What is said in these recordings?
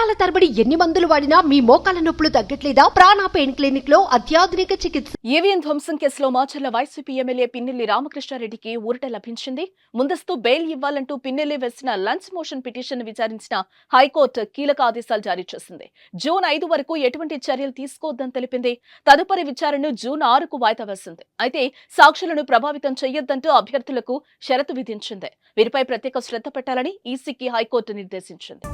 సంవత్సరాల తరబడి ఎన్ని మందులు వాడినా మీ మోకాల నొప్పులు తగ్గట్లేదా? ప్రాణ పెయిన్ క్లినిక్లో అత్యాధునిక చికిత్స. ఈవీఎం ధ్వంసం కేసులో మాచర్ల వైసీపీ ఎమ్మెల్యే పిన్నెల్లి రామకృష్ణారెడ్డికి ఊరట లభించింది. ముందస్తు బెయిల్ ఇవ్వాలంటూ పిన్నెల్లి వేసిన లంచ్ మోషన్ పిటిషన్ విచారించిన హైకోర్టు కీలక ఆదేశాలు జారీ చేసింది. జూన్ ఐదు వరకు ఎటువంటి చర్యలు తీసుకోవద్దని తెలిపింది. తదుపరి విచారణను జూన్ ఆరుకు వాయిదా వేసింది. అయితే సాక్షులను ప్రభావితం చేయొద్దంటూ అభ్యర్థులకు షరతు విధించింది. వీరిపై ప్రత్యేక శ్రద్ధ పెట్టాలని ఈసీకి హైకోర్టు నిర్దేశించింది.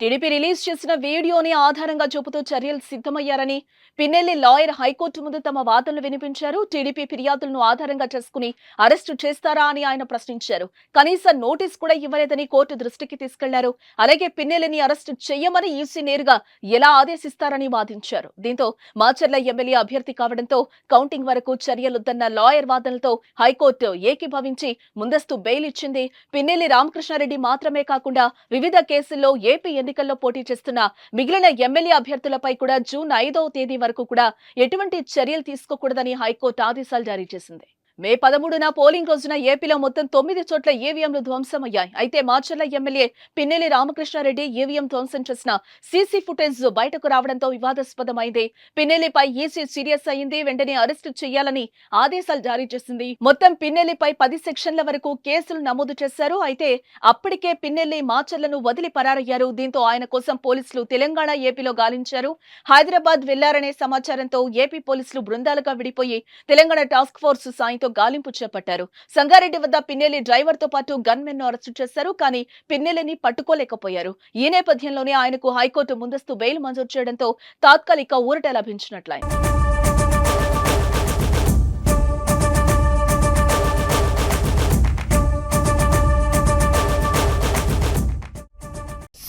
టీడీపీ రిలీజ్ చేసిన వీడియోని ఆధారంగా చూపుతూ చర్యలు సిద్ధమయ్యారని పిన్నెల్లి లాయర్ హైకోర్టు ముందు తమ వాదనలు వినిపించారు. టీడీపీ ఫిర్యాదులను ఆధారంగా చేసుకుని అరెస్టు చేస్తారా అని ఆయన ప్రశ్నించారు. కనీస నోటీస్ కూడా ఇవ్వలేదని కోర్టు దృష్టికి తీసుకెళ్ళారు. అలాగే పిన్నెల్లిని అరెస్టు చేయమని ఈసీ నేరుగా ఎలా ఆదేశిస్తారని వాదించారు. దీంతో మాచర్ల ఎమ్మెల్యే అభ్యర్థి కావడంతో కౌంటింగ్ వరకు చర్యలొద్దన్న లాయర్ వాదనలతో హైకోర్టు ఏకీభవించి ముందస్తు బెయిల్ ఇచ్చింది పిన్నెల్లి రామకృష్ణారెడ్డి మాత్రమే కాకుండా వివిధ కేసుల్లో ఏపీ ఎన్నికల్లో పోటీ చేస్తున్న మిగిలిన ఎమ్మెల్యే అభ్యర్థులపై కూడా జూన్ ఐదవ తేదీ వరకు కూడా ఎటువంటి చర్యలు తీసుకోకూడదని హైకోర్టు ఆదేశాలు జారీ చేసింది. మే పదమూడున పోలింగ్ రోజున ఏపీలో మొత్తం తొమ్మిది చోట్ల ఈవీఎంలు ధ్వంసమయ్యాయి. అయితే మార్చర్ల ఎమ్మెల్యే పిన్నెల్లి రామకృష్ణారెడ్డి ఈవీఎం ధ్వంసం చేసిన సీసీ ఫుటేజ్ బయటకు రావడంతో వివాదాస్పదమైంది. పిన్నెల్లిపై ఈసీ సీరియస్ అయింది వెంటనే అరెస్టు చేయాలని ఆదేశాలు జారీ చేసింది. మొత్తం పిన్నెల్లిపై పది సెక్షన్ల వరకు కేసులు నమోదు చేశారు. అయితే అప్పటికే పిన్నెల్లి మాచర్లను వదిలి పరారయ్యారు. దీంతో ఆయన కోసం పోలీసులు తెలంగాణ ఏపీలో గాలించారు. హైదరాబాద్ వెళ్ళారనే సమాచారంతో ఏపీ పోలీసులు బృందాలుగా విడిపోయి తెలంగాణ టాస్క్ ఫోర్స్ సాయంతో గాలింపు చేపట్టారు. సంగారెడ్డి వద్ద పిన్నెల్లి డ్రైవర్తో పాటు గన్మెన్ను అరెస్టు చేశారు. కానీ పిన్నెల్లిని పట్టుకోలేకపోయారు. ఈ నేపథ్యంలోనే ఆయనకు హైకోర్టు ముందస్తు బెయిల్ మంజూరు చేయడంతో తాత్కాలిక ఊరట లభించినట్లయింది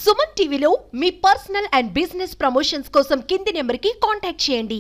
సుమన్ టీవీలో మీ పర్సనల్ అండ్ బిజినెస్ ప్రమోషన్స్ కోసం కింది నెంబర్కి కాంటాక్ట్ చేయండి.